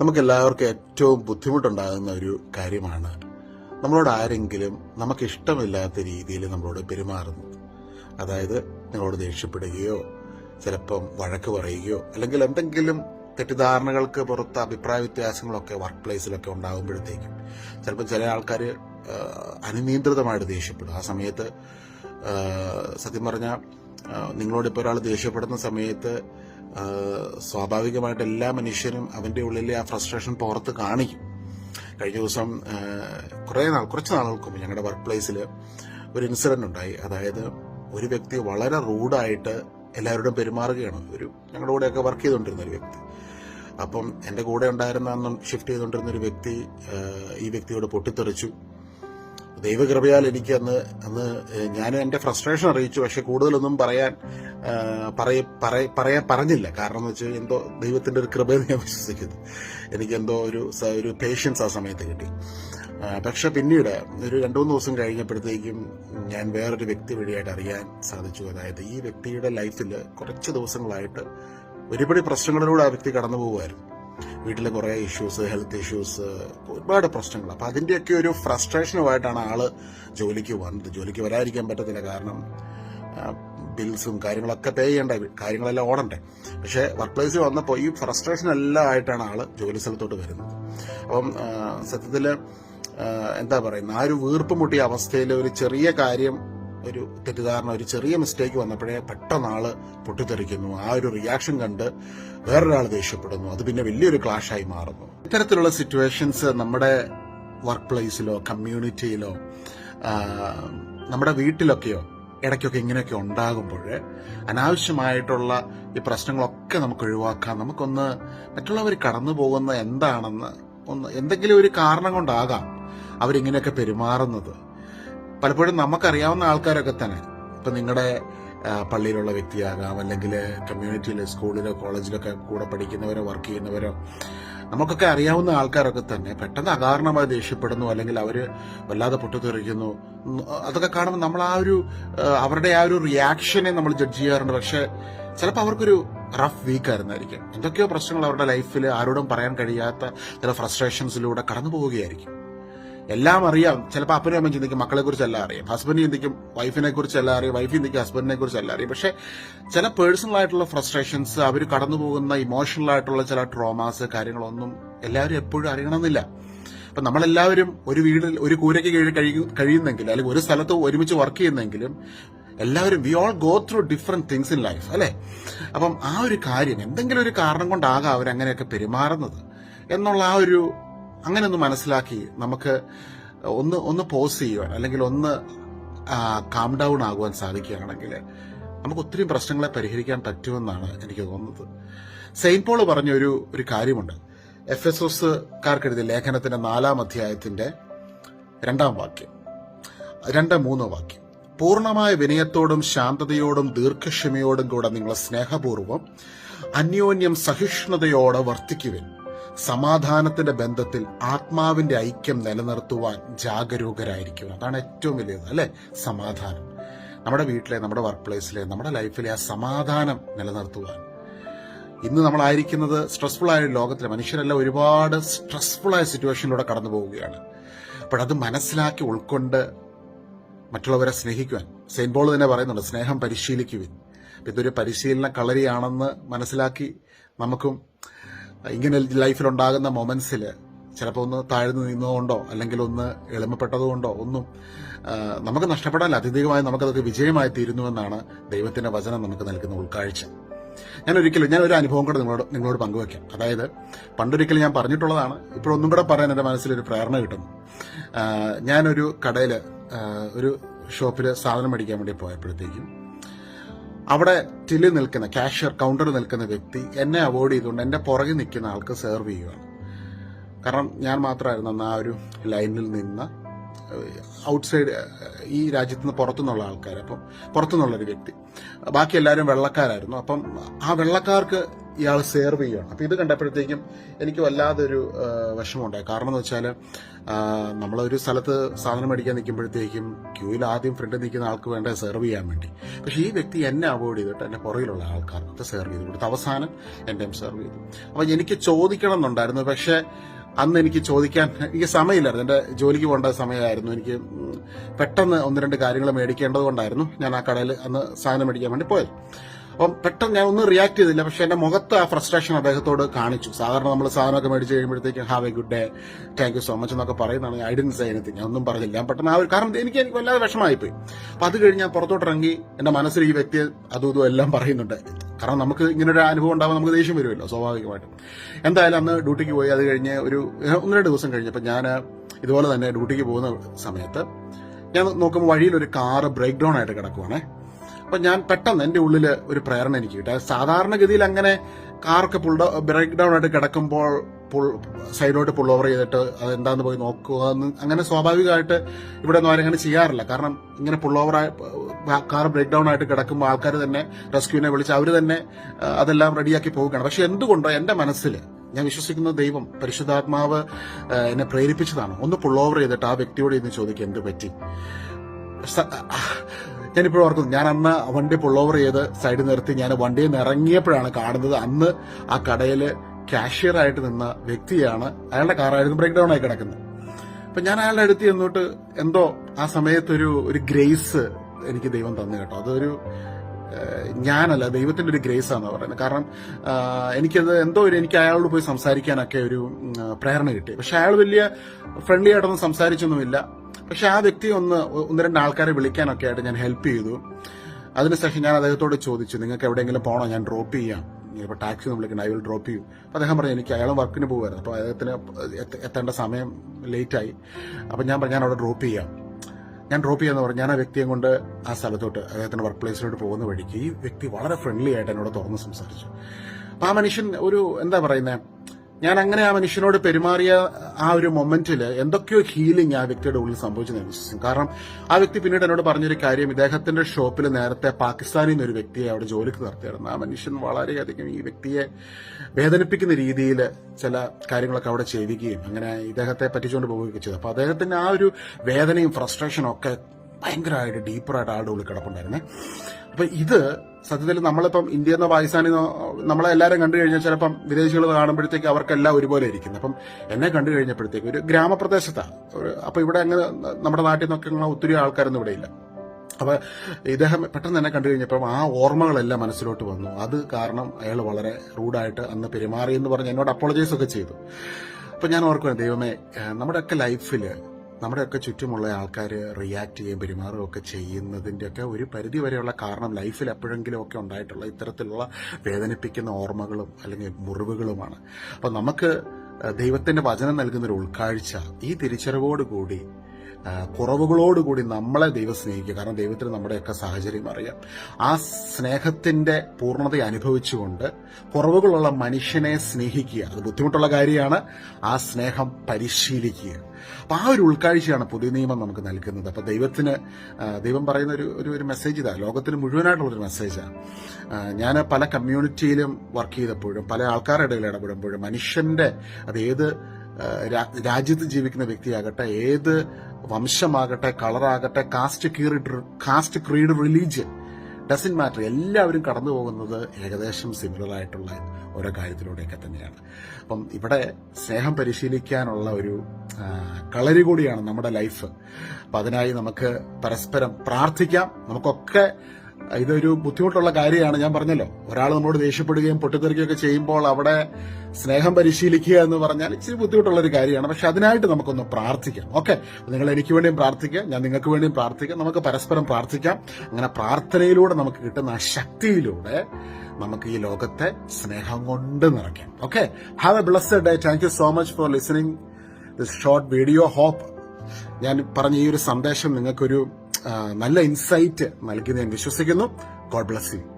നമുക്കെല്ലാവർക്കും ഏറ്റവും ബുദ്ധിമുട്ടുണ്ടാകുന്ന ഒരു കാര്യമാണ്. നമ്മളോട് ആരെങ്കിലും നമുക്ക് ഇഷ്ടമില്ലാത്ത രീതിയിൽ നമ്മളോട് പെരുമാറുന്നു. അതായത് നിങ്ങളോട് ദേഷ്യപ്പെടുകയോ ചിലപ്പം വഴക്ക് പറയുകയോ അല്ലെങ്കിൽ എന്തെങ്കിലും തെറ്റിദ്ധാരണകൾക്ക് പുറത്ത് അഭിപ്രായ വ്യത്യാസങ്ങളൊക്കെ വർക്ക് പ്ലേസിലൊക്കെ ഉണ്ടാകുമ്പോഴത്തേക്കും ചിലപ്പോൾ ചില ആൾക്കാർ അനിയന്ത്രിതമായിട്ട് ദേഷ്യപ്പെടും. ആ സമയത്ത് സത്യം പറഞ്ഞാൽ നിങ്ങളോട് ഇപ്പോൾ ഒരാൾ ദേഷ്യപ്പെടുന്ന സമയത്ത് സ്വാഭാവികമായിട്ട് എല്ലാ മനുഷ്യരും അവന്റെ ഉള്ളിലെ ആ ഫ്രസ്ട്രേഷൻ പുറത്ത് കാണിക്കും. കഴിഞ്ഞ ദിവസം കുറേ നാൾ കുറച്ച് നാളുകൾക്ക് മുമ്പ് ഞങ്ങളുടെ വർക്ക് പ്ലേസിൽ ഒരു ഇൻസിഡന്റ് ഉണ്ടായി. അതായത് ഒരു വ്യക്തി വളരെ റൂഡായിട്ട് എല്ലാവരോടും പെരുമാറുകയാണ് ഒരു ഞങ്ങളുടെ കൂടെയൊക്കെ വർക്ക് ചെയ്തുകൊണ്ടിരുന്ന ഒരു വ്യക്തി. അപ്പം എന്റെ കൂടെ ഉണ്ടായിരുന്ന അന്നും ഷിഫ്റ്റ് ചെയ്തുകൊണ്ടിരുന്ന ഒരു വ്യക്തി ഈ വ്യക്തിയോട് പൊട്ടിത്തെറിച്ചു. ദൈവകൃപയാൽ എനിക്ക് അന്ന് അന്ന് ഞാൻ എന്റെ ഫ്രസ്ട്രേഷൻ അറിയിച്ചു. പക്ഷെ കൂടുതലൊന്നും പറയാൻ പറയ പറയ- പറയാൻ പറഞ്ഞില്ല. കാരണം എന്ന് വെച്ചാൽ എന്തോ ദൈവത്തിന്റെ ഒരു കൃപയെന്ന് ഞാൻ വിശ്വസിക്കുന്നു. എനിക്ക് എന്തോ ഒരു ഒരു പേഷ്യൻസ് ആ സമയത്ത് കിട്ടി. പക്ഷെ പിന്നീട് ഒരു രണ്ടു മൂന്ന് ദിവസം കഴിഞ്ഞപ്പോഴത്തേക്കും ഞാൻ വേറൊരു വ്യക്തി വഴിയായിട്ട് അറിയാൻ സാധിച്ചു. അതായത് ഈ വ്യക്തിയുടെ ലൈഫിൽ കുറച്ച് ദിവസങ്ങളായിട്ട് ഒരുപടി പ്രശ്നങ്ങളിലൂടെ ആ വ്യക്തി കടന്നു പോകുമായിരുന്നു വീട്ടിലെ കുറെ ഇഷ്യൂസ് ഹെൽത്ത് ഇഷ്യൂസ് ഒരുപാട് പ്രശ്നങ്ങൾ. അപ്പൊ അതിന്റെയൊക്കെ ഒരു ഫ്രസ്ട്രേഷനുമായിട്ടാണ് ആൾ ജോലിക്ക് വന്നത്. ജോലിക്ക് വരാതിരിക്കാൻ പറ്റത്തില്ല. കാരണം ബിൽസും കാര്യങ്ങളൊക്കെ പേ ചെയ്യേണ്ട കാര്യങ്ങളെല്ലാം ഓടണ്ടേ. പക്ഷേ വർക്ക് പ്ലേസിൽ വന്നപ്പോൾ ഈ ഫ്രസ്ട്രേഷൻ എല്ലാം ആയിട്ടാണ് ആൾ ജോലി സ്ഥലത്തോട്ട് വരുന്നത്. അപ്പം സത്യത്തിൽ എന്താ പറയുന്നത് ആ ഒരു വീർപ്പ് മുട്ടിയ അവസ്ഥയിൽ ഒരു ചെറിയ കാര്യം ഒരു തെറ്റിദ്ധാരണ ഒരു ചെറിയ മിസ്റ്റേക്ക് വന്നപ്പോഴേ പെട്ടെന്ന് ആൾ പൊട്ടിത്തെറിക്കുന്നു. ആ ഒരു റിയാക്ഷൻ കണ്ട് വേറൊരാൾ ദേഷ്യപ്പെടുന്നു. അത് പിന്നെ വലിയൊരു ക്ലാഷായി മാറുന്നു. ഇത്തരത്തിലുള്ള സിറ്റുവേഷൻസ് നമ്മുടെ വർക്ക് പ്ലേസിലോ കമ്മ്യൂണിറ്റിയിലോ നമ്മുടെ വീട്ടിലൊക്കെയോ ഇടയ്ക്കൊക്കെ ഇങ്ങനെയൊക്കെ ഉണ്ടാകുമ്പോൾ അനാവശ്യമായിട്ടുള്ള ഈ പ്രശ്നങ്ങളൊക്കെ നമുക്ക് ഒഴിവാക്കാം. നമുക്കൊന്ന് മറ്റുള്ളവർ കടന്നു പോകുന്ന എന്താണെന്ന് ഒന്ന് എന്തെങ്കിലും ഒരു കാരണം കൊണ്ടാകാം അവരിങ്ങനെയൊക്കെ പെരുമാറുന്നത്. പലപ്പോഴും നമുക്കറിയാവുന്ന ആൾക്കാരൊക്കെ തന്നെ. ഇപ്പം നിങ്ങളുടെ പള്ളിയിലുള്ള വ്യക്തിയാകാം അല്ലെങ്കിൽ കമ്മ്യൂണിറ്റിയിലെ സ്കൂളിലോ കോളേജിലൊക്കെ കൂടെ പഠിക്കുന്നവരോ വർക്ക് ചെയ്യുന്നവരോ നമുക്കൊക്കെ അറിയാവുന്ന ആൾക്കാരൊക്കെ തന്നെ. പെട്ടെന്ന് അകാരണമായി ദേഷ്യപ്പെടുന്നു അല്ലെങ്കിൽ അവർ വല്ലാതെ പൊട്ടിത്തെറിക്കുന്നു. അതൊക്കെ കാണുമ്പോൾ നമ്മൾ ആ ഒരു അവരുടെ ആ ഒരു റിയാക്ഷനെ നമ്മൾ ജഡ്ജ് ചെയ്യാറുണ്ട്. പക്ഷെ ചിലപ്പോൾ അവർക്കൊരു റഫ് വീക്ക് ആയിരുന്നായിരിക്കും. എന്തൊക്കെയോ പ്രശ്നങ്ങൾ അവരുടെ ലൈഫിൽ ആരോടും പറയാൻ കഴിയാത്ത ചില ഫ്രസ്ട്രേഷൻസിലൂടെ കടന്നു പോവുകയായിരിക്കും എല്ലാം അറിയാം. ചിലപ്പോൾ അപ്പനും അമ്മയും ചിന്തിക്കും മക്കളെ കുറിച്ച് എല്ലാം അറിയാം. ഹസ്ബൻഡ് ചിന്തിക്കും വൈഫിനെ എല്ലാം അറിയാം. വൈഫ് ചിന്തിക്കും ഹസ്ബൻഡിനെ കുറിച്ച് എല്ലാം അറിയാം. പക്ഷെ ചില പേഴ്സണൽ ആയിട്ടുള്ള ഫ്രസ്ട്രേഷൻസ് അവർ കടന്നു പോകുന്ന ഇമോഷണൽ ആയിട്ടുള്ള ചില ട്രോമാസ് കാര്യങ്ങളൊന്നും എല്ലാവരും എപ്പോഴും അറിയണമെന്നില്ല. അപ്പൊ നമ്മളെല്ലാവരും ഒരു വീടിൽ ഒരു കൂരയ്ക്ക് കീഴിൽ കഴിയും കഴിയുന്നെങ്കിൽ അല്ലെങ്കിൽ ഒരു സ്ഥലത്ത് ഒരുമിച്ച് വർക്ക് ചെയ്യുന്നെങ്കിലും എല്ലാവരും we all go through different things in life അല്ലെ? അപ്പം ആ ഒരു കാര്യം എന്തെങ്കിലും ഒരു കാരണം കൊണ്ടാകാം അവരങ്ങനെയൊക്കെ പെരുമാറുന്നത്. എന്നുള്ള ആ ഒരു അങ്ങനെ ഒന്ന് മനസ്സിലാക്കി നമുക്ക് ഒന്ന് ഒന്ന് പോസ് ചെയ്യുവാൻ അല്ലെങ്കിൽ ഒന്ന് കാം ഡൗൺ ആകുവാൻ സാധിക്കുകയാണെങ്കിൽ നമുക്ക് ഒത്തിരി പ്രശ്നങ്ങളെ പരിഹരിക്കാൻ പറ്റുമെന്നാണ് എനിക്ക് തോന്നുന്നത്. സെയിൻ പോൾ പറഞ്ഞ ഒരു ഒരു കാര്യമുണ്ട്. എഫ് എസ് എസ്കാർക്കെഴുതിയ ലേഖനത്തിന്റെ നാലാം അധ്യായത്തിന്റെ രണ്ടാം വാക്യം. രണ്ട് മൂന്ന് വാക്യം. പൂർണമായ വിനയത്തോടും ശാന്തതയോടും ദീർഘക്ഷമയോടും കൂടെ നിങ്ങൾ സ്നേഹപൂർവം അന്യോന്യം സഹിഷ്ണുതയോടെ വർത്തിക്കുവിൻ. സമാധാനത്തിന്റെ ബന്ധത്തിൽ ആത്മാവിന്റെ ഐക്യം നിലനിർത്തുവാൻ ജാഗരൂകരായിരിക്കും അതാണ് ഏറ്റവും വലിയത് അല്ലെ? സമാധാനം. നമ്മുടെ വീട്ടിലെ നമ്മുടെ വർക്ക് പ്ലേസിലെ നമ്മുടെ ലൈഫിലെ ആ സമാധാനം നിലനിർത്തുവാൻ. ഇന്ന് നമ്മളായിരിക്കുന്നത് സ്ട്രെസ്ഫുൾ ആയ ലോകത്തിലെ മനുഷ്യരെല്ലാം ഒരുപാട് സ്ട്രെസ്ഫുൾ ആയ സിറ്റുവേഷനിലൂടെ കടന്നു പോവുകയാണ്. അത് മനസ്സിലാക്കി ഉൾക്കൊണ്ട് മറ്റുള്ളവരെ സ്നേഹിക്കുവാൻ. സെയിന്റ് പോൾ തന്നെ പറയുന്നുണ്ട് സ്നേഹം പരിശീലിക്കുവിൻ. ഇതൊരു പരിശീലന കളരിയാണെന്ന് മനസ്സിലാക്കി നമുക്കും ഇങ്ങനെ ലൈഫിൽ ഉണ്ടാകുന്ന മൊമെന്റ്സിൽ ചിലപ്പോൾ ഒന്ന് താഴ്ന്നു നിന്നതുകൊണ്ടോ അല്ലെങ്കിൽ ഒന്ന് എളിമപ്പെട്ടതുകൊണ്ടോ ഒന്നും നമുക്ക് നഷ്ടപ്പെടാൻ അതിഥികമായി നമുക്കതൊക്കെ വിജയമായി തീരുന്നുവെന്നാണ് ദൈവത്തിന്റെ വചനം നമുക്ക് നൽകുന്ന ഉൾക്കാഴ്ച. ഞാൻ ഒരിക്കലും ഞാൻ ഒരു അനുഭവം കൂടെ നിങ്ങളോട് നിങ്ങളോട് പങ്കുവെക്കാം അതായത് പണ്ടൊരിക്കലും ഞാൻ പറഞ്ഞിട്ടുള്ളതാണ്. ഇപ്പോഴൊന്നും കൂടെ പറയാൻ എന്റെ മനസ്സിലൊരു പ്രേരണ കിട്ടുന്നു. ഞാനൊരു കടയിൽ ഒരു ഷോപ്പിൽ സാധനം മേടിക്കാൻ വേണ്ടി പോയപ്പോഴത്തേക്കും അവിടെ ടില്ല് നിൽക്കുന്ന ക്യാഷ്യർ കൗണ്ടറിൽ നിൽക്കുന്ന വ്യക്തി എന്നെ അവോയ്ഡ് ചെയ്തുകൊണ്ട് എന്റെ പുറകിൽ നിൽക്കുന്ന ആൾക്ക് സെർവ് ചെയ്യുകയാണ് കാരണം ഞാൻ മാത്രമായിരുന്നു അന്ന് ആ ഒരു ലൈനിൽ നിന്ന് ഔട്ട്സൈഡ് ഈ രാജ്യത്ത് നിന്ന് പുറത്തുനിന്നുള്ള ആൾക്കാർ അപ്പം പുറത്തുനിന്നുള്ള ഒരു വ്യക്തി. ബാക്കി എല്ലാവരും വെള്ളക്കാരായിരുന്നു. അപ്പം ആ വെള്ളക്കാർക്ക് ഇയാൾ സേർവ് ചെയ്യുകയാണ്. അപ്പം ഇത് കണ്ടപ്പോഴത്തേക്കും എനിക്ക് വല്ലാതൊരു വിഷമമുണ്ടായി. കാരണം എന്ന് വെച്ചാൽ നമ്മളൊരു സ്ഥലത്ത് സാധനം മേടിക്കാൻ നിൽക്കുമ്പോഴത്തേക്കും ക്യൂയിൽ ആദ്യം ഫ്രണ്ടിൽ നിൽക്കുന്ന ആൾക്ക് വേണ്ട സെർവ് ചെയ്യാൻ വേണ്ടി. പക്ഷേ ഈ വ്യക്തി എന്നെ അവോയ്ഡ് ചെയ്തിട്ട് എന്റെ പുറകിലുള്ള ആൾക്കാർക്ക് സെർവ് ചെയ്ത് കൊടുത്ത്. അവസാനം എന്റെയും സെർവ് ചെയ്തു. അപ്പം എനിക്ക് ചോദിക്കണം എന്നുണ്ടായിരുന്നു പക്ഷേ അന്ന് എനിക്ക് ചോദിക്കാൻ എനിക്ക് സമയമില്ലായിരുന്നു. എന്റെ ജോലിക്ക് പോകേണ്ട സമയമായിരുന്നു. എനിക്ക് പെട്ടെന്ന് ഒന്ന് രണ്ട് കാര്യങ്ങൾ മേടിക്കേണ്ടത് കൊണ്ടായിരുന്നു ഞാൻ ആ കടയിൽ അന്ന് സാധനം മേടിക്കാൻ വേണ്ടി പോയത്. അപ്പം പെട്ടെന്ന് ഞാൻ ഒന്നും റിയാക്ട് ചെയ്തില്ല. പക്ഷെ എന്റെ മുഖത്ത് ആ ഫ്രസ്ട്രേഷൻ അദ്ദേഹത്തോട് കാണിച്ചു. സാധാരണ നമ്മൾ സാധനമൊക്കെ മേടിച്ച് കഴിയുമ്പോഴത്തേക്കും have a good day thank you so much എന്നൊക്കെ പറയുന്നതാണ്. ഐ ഡിൻ സേ എനിത്തിങ് ഞാൻ ഒന്നും പറഞ്ഞില്ല. ഞാൻ പെട്ടെന്ന് ആ ഒരു കാരണം എനിക്ക് എനിക്ക് വല്ലാതെ വിഷമമായിപ്പോയി. അപ്പൊ അത് കഴിഞ്ഞ് ഞാൻ പുറത്തോട്ട് ഇറങ്ങി എന്റെ മനസ്സിൽ ഈ വ്യക്തി അതും ഇതും എല്ലാം പറയുന്നുണ്ട്. കാരണം നമുക്ക് ഇങ്ങനെ ഒരു അനുഭവം ഉണ്ടാകുമ്പോൾ നമുക്ക് ദേഷ്യം വരുമല്ലോ സ്വാഭാവികമായിട്ടും. എന്തായാലും അന്ന് ഡ്യൂട്ടിക്ക് പോയി അത് കഴിഞ്ഞ് ഒരു ഒന്ന് രണ്ട് ദിവസം കഴിഞ്ഞപ്പോൾ ഞാൻ ഇതുപോലെ തന്നെ ഡ്യൂട്ടിക്ക് പോകുന്ന സമയത്ത് ഞാൻ നോക്കുമ്പോൾ വഴിയിൽ ഒരു കാറ് ബ്രേക്ക് ഡൗൺ ആയിട്ട് കിടക്കുവാണേ. അപ്പം ഞാൻ പെട്ടെന്ന് എന്റെ ഉള്ളിൽ ഒരു പ്രേരണ എനിക്ക് കിട്ടി. സാധാരണഗതിയിൽ അങ്ങനെ കാറൊക്കെ പുൾ ബ്രേക്ക് ഡൗൺ ആയിട്ട് കിടക്കുമ്പോൾ പുൾ സൈഡോട്ട് പുൾ ഓവർ ചെയ്തിട്ട് അതെന്താന്ന് പോയി നോക്കുക എന്ന് അങ്ങനെ സ്വാഭാവികമായിട്ട് ഇവിടെ ഒന്നും അങ്ങനെ ചെയ്യാറില്ല. കാരണം ഇങ്ങനെ pull over car break down ആയിട്ട് കിടക്കുമ്പോൾ ആൾക്കാർ തന്നെ റെസ്ക്യൂവിനെ വിളിച്ച് അവർ തന്നെ അതെല്ലാം റെഡിയാക്കി പോവുകയാണ്. പക്ഷെ എന്തുകൊണ്ടോ എന്റെ മനസ്സിൽ ഞാൻ വിശ്വസിക്കുന്ന ദൈവം പരിശുദ്ധാത്മാവ് എന്നെ പ്രേരിപ്പിച്ചതാണ്. ഒന്ന് പുൾ ഓവർ ചെയ്തിട്ട് ആ വ്യക്തിയോട് ഇന്ന് ചോദിക്കുക എന്ത് പറ്റി? ഞാനിപ്പോഴും ഓർക്കുന്നു ഞാൻ അന്ന് വണ്ടി പുള്ളോവർ ചെയ്ത് സൈഡിൽ നിർത്തി ഞാൻ വണ്ടിയിൽ നിന്ന് ഇറങ്ങിയപ്പോഴാണ് കാണുന്നത് അന്ന് ആ കടയിൽ കാഷ്യറായിട്ട് നിന്ന വ്യക്തിയാണ് അയാളുടെ കാറായിരുന്നു ബ്രേക്ക് ഡൗൺ ആയി കിടക്കുന്നത്. അപ്പൊ ഞാൻ അയാളുടെ അടുത്ത് ചെന്നിട്ട് എന്തോ ആ സമയത്തൊരു ഒരു ഗ്രേസ് എനിക്ക് ദൈവം തന്നു കേട്ടോ. അതൊരു ഞാനല്ല ദൈവത്തിന്റെ ഒരു ഗ്രേസ് ആണെന്ന് പറയുന്നത്. കാരണം എനിക്കത് എന്തോ ഒരു എനിക്ക് അയാളോട് പോയി സംസാരിക്കാനൊക്കെ ഒരു പ്രേരണ കിട്ടി. പക്ഷെ അയാൾ വലിയ ഫ്രണ്ട്ലി ആയിട്ടൊന്നും സംസാരിച്ചൊന്നുമില്ല. പക്ഷെ ആ വ്യക്തി ഒന്ന് ഒന്ന് രണ്ട് ആൾക്കാരെ വിളിക്കാനൊക്കെ ആയിട്ട് ഞാൻ ഹെൽപ്പ് ചെയ്തു. അതിനുശേഷം ഞാൻ അദ്ദേഹത്തോട് ചോദിച്ചു നിങ്ങൾക്ക് എവിടെയെങ്കിലും പോകണോ ഞാൻ ഡ്രോപ്പ് ചെയ്യാം. ഇപ്പൊ ടാക്സി നമ്മൾ ഐ വിൽ ഡ്രോപ്പ് ചെയ്യും അപ്പോൾ അദ്ദേഹം പറഞ്ഞു എനിക്ക് അയാൾ വർക്കിന് പോകുമായിരുന്നു അപ്പോൾ അദ്ദേഹത്തിന് എത്തേണ്ട സമയം ലേറ്റായി അപ്പോൾ ഞാൻ പറഞ്ഞു ഞാൻ അവിടെ ഡ്രോപ്പ് ചെയ്യാം. ഞാൻ ഡ്രോപ്പ് ചെയ്യാന്ന് പറഞ്ഞു ഞാൻ ആ വ്യക്തിയെ കൊണ്ട് ആ സ്ഥലത്തോട്ട് അദ്ദേഹത്തിന്റെ വർക്ക് പ്ലേസിലോട്ട് പോകുന്ന വഴിക്ക് ഈ വ്യക്തി വളരെ ഫ്രണ്ട്ലി ആയിട്ട് എന്നോട് തുറന്ന് സംസാരിച്ചു. അപ്പോൾ ആ മനുഷ്യൻ ഒരു എന്താ പറയുന്നത് ഞാൻ അങ്ങനെ ആ മനുഷ്യനോട് പെരുമാറിയ ആ ഒരു മൊമെന്റിൽ എന്തൊക്കെയോ ഹീലിംഗ് ആ വ്യക്തിയുടെ ഉള്ളിൽ സംഭവിച്ചു ഞാൻ വിശ്വസിക്കും കാരണം ആ വ്യക്തി പിന്നീട് എന്നോട് പറഞ്ഞൊരു കാര്യം ഇദ്ദേഹത്തിന്റെ ഷോപ്പിൽ നേരത്തെ പാകിസ്ഥാനിൽ നിന്ന് ഒരു വ്യക്തിയെ അവിടെ ജോലിക്ക് നിർത്തിയായിരുന്നു. ആ മനുഷ്യൻ വളരെയധികം ഈ വ്യക്തിയെ വേദനിപ്പിക്കുന്ന രീതിയിൽ ചില കാര്യങ്ങളൊക്കെ അവിടെ ചെയ്യുകയും അങ്ങനെ ഇദ്ദേഹത്തെ പറ്റിച്ചുകൊണ്ട് പോവുകയൊക്കെ ചെയ്തു. അപ്പൊ അദ്ദേഹത്തിന്റെ ആ ഒരു വേദനയും ഫ്രസ്ട്രേഷനും ഒക്കെ ഭയങ്കരമായിട്ട് ഡീപ്പറായിട്ട് ആളുടെ ഉള്ളിൽ കിടപ്പുണ്ടായിരുന്നേ. അപ്പൊ ഇത് സത്യത്തിൽ നമ്മളിപ്പം ഇന്ത്യ എന്നോ പാകിസ്ഥാനിൽ നമ്മളെ എല്ലാവരും കണ്ടു കഴിഞ്ഞാൽ ചിലപ്പം വിദേശികൾ കാണുമ്പോഴത്തേക്ക് അവർക്കെല്ലാം ഒരുപോലെ ഇരിക്കുന്നു. അപ്പം എന്നെ കണ്ടു കഴിഞ്ഞപ്പോഴത്തേക്ക് ഒരു ഗ്രാമപ്രദേശത്താണ്. അപ്പൊ ഇവിടെ അങ്ങനെ നമ്മുടെ നാട്ടിൽ നിന്നൊക്കെ ഒത്തിരി ആൾക്കാരൊന്നും ഇവിടെ ഇല്ല. അപ്പൊ ഇദ്ദേഹം പെട്ടെന്ന് തന്നെ കണ്ടു കഴിഞ്ഞപ്പോൾ ആ ഓർമ്മകളെല്ലാം മനസ്സിലോട്ട് വന്നു. അത് കാരണം അയാൾ വളരെ റൂഡായിട്ട് അന്ന് പെരുമാറി എന്ന് പറഞ്ഞ് എന്നോട് അപ്പോളജൈസ് ഒക്കെ ചെയ്തു. അപ്പൊ ഞാൻ ഓർക്കുകയാണ് ദൈവമേ നമ്മുടെയൊക്കെ ലൈഫിൽ നമ്മുടെയൊക്കെ ചുറ്റുമുള്ള ആൾക്കാർ റിയാക്ട് ചെയ്യുകയും പെരുമാറുകയൊക്കെ ചെയ്യുന്നതിന്റെയൊക്കെ ഒരു പരിധി വരെയുള്ള കാരണം ലൈഫിൽ എപ്പോഴെങ്കിലും ഒക്കെ ഉണ്ടായിട്ടുള്ള ഇത്തരത്തിലുള്ള വേദനിപ്പിക്കുന്ന ഓർമ്മകളും അല്ലെങ്കിൽ മുറിവുകളുമാണ്. അപ്പം നമുക്ക് ദൈവത്തിന്റെ വചനം നൽകുന്നൊരു ഉൾക്കാഴ്ച ഈ തിരിച്ചറിവോടുകൂടി കുറവുകളോടുകൂടി നമ്മളെ ദൈവം സ്നേഹിക്കുക. കാരണം ദൈവത്തിന് നമ്മുടെയൊക്കെ സാഹചര്യം അറിയാം. ആ സ്നേഹത്തിന്റെ പൂർണത അനുഭവിച്ചുകൊണ്ട് കുറവുകളുള്ള മനുഷ്യനെ സ്നേഹിക്കുക. അത് ബുദ്ധിമുട്ടുള്ള കാര്യമാണ്. ആ സ്നേഹം പരിശീലിക്കുക. അപ്പൊ ആ ഒരു ഉൾക്കാഴ്ചയാണ് പുതിയ നിയമം നമുക്ക് നൽകുന്നത്. അപ്പൊ ദൈവത്തിന് ദൈവം പറയുന്ന ഒരു ഒരു ഒരു മെസ്സേജ് ഇതാ. ലോകത്തിന് മുഴുവനായിട്ടുള്ളൊരു മെസ്സേജാണ് ഞാൻ പല കമ്മ്യൂണിറ്റിയിലും വർക്ക് ചെയ്തപ്പോഴും പല ആൾക്കാരുടെ ഇടയിൽ ഇടപെടുമ്പോഴും മനുഷ്യന്റെ അത് ഏത് രാജ്യത്ത് ജീവിക്കുന്ന വ്യക്തിയാകട്ടെ ഏത് വംശമാകട്ടെ കളറാകട്ടെ caste creed caste creed religion doesn't matter എല്ലാവരും കടന്നു പോകുന്നത് ഏകദേശം സിമിലർ ആയിട്ടുള്ള ഓരോ കാര്യത്തിലൂടെയൊക്കെ തന്നെയാണ്. അപ്പം ഇവിടെ സ്നേഹം പരിശീലിക്കാനുള്ള ഒരു കളരി കൂടിയാണ് നമ്മുടെ ലൈഫ് അപ്പം അതിനായി നമുക്ക് പരസ്പരം പ്രാർത്ഥിക്കാം. നമുക്കൊക്കെ ഇതൊരു ബുദ്ധിമുട്ടുള്ള കാര്യമാണ്. ഞാൻ പറഞ്ഞല്ലോ ഒരാൾ നമ്മളോട് ദേഷ്യപ്പെടുകയും പൊട്ടിത്തെറിക്കുകയൊക്കെ ചെയ്യുമ്പോൾ അവിടെ സ്നേഹം പരിശീലിക്കുക എന്ന് പറഞ്ഞാൽ ഇച്ചിരി ബുദ്ധിമുട്ടുള്ള ഒരു കാര്യമാണ്. പക്ഷെ അതിനായിട്ട് നമുക്കൊന്ന് പ്രാർത്ഥിക്കാം ഓക്കെ? നിങ്ങൾ എനിക്ക് വേണ്ടിയും പ്രാർത്ഥിക്കുക ഞാൻ നിങ്ങൾക്ക് വേണ്ടിയും പ്രാർത്ഥിക്കാം നമുക്ക് പരസ്പരം പ്രാർത്ഥിക്കാം. അങ്ങനെ പ്രാർത്ഥനയിലൂടെ നമുക്ക് കിട്ടുന്ന ആ ശക്തിയിലൂടെ നമുക്ക് ഈ ലോകത്തെ സ്നേഹം കൊണ്ട് നിറയ്ക്കാം. Okay? Have a blessed day thank you so much for listening this short video hope ഞാൻ പറഞ്ഞ ഈ ഒരു സന്ദേശം നിങ്ങൾക്കൊരു നല്ല ഇൻസൈറ്റ് നൽകി ഞാൻ വിശ്വസിക്കുന്നു. God bless you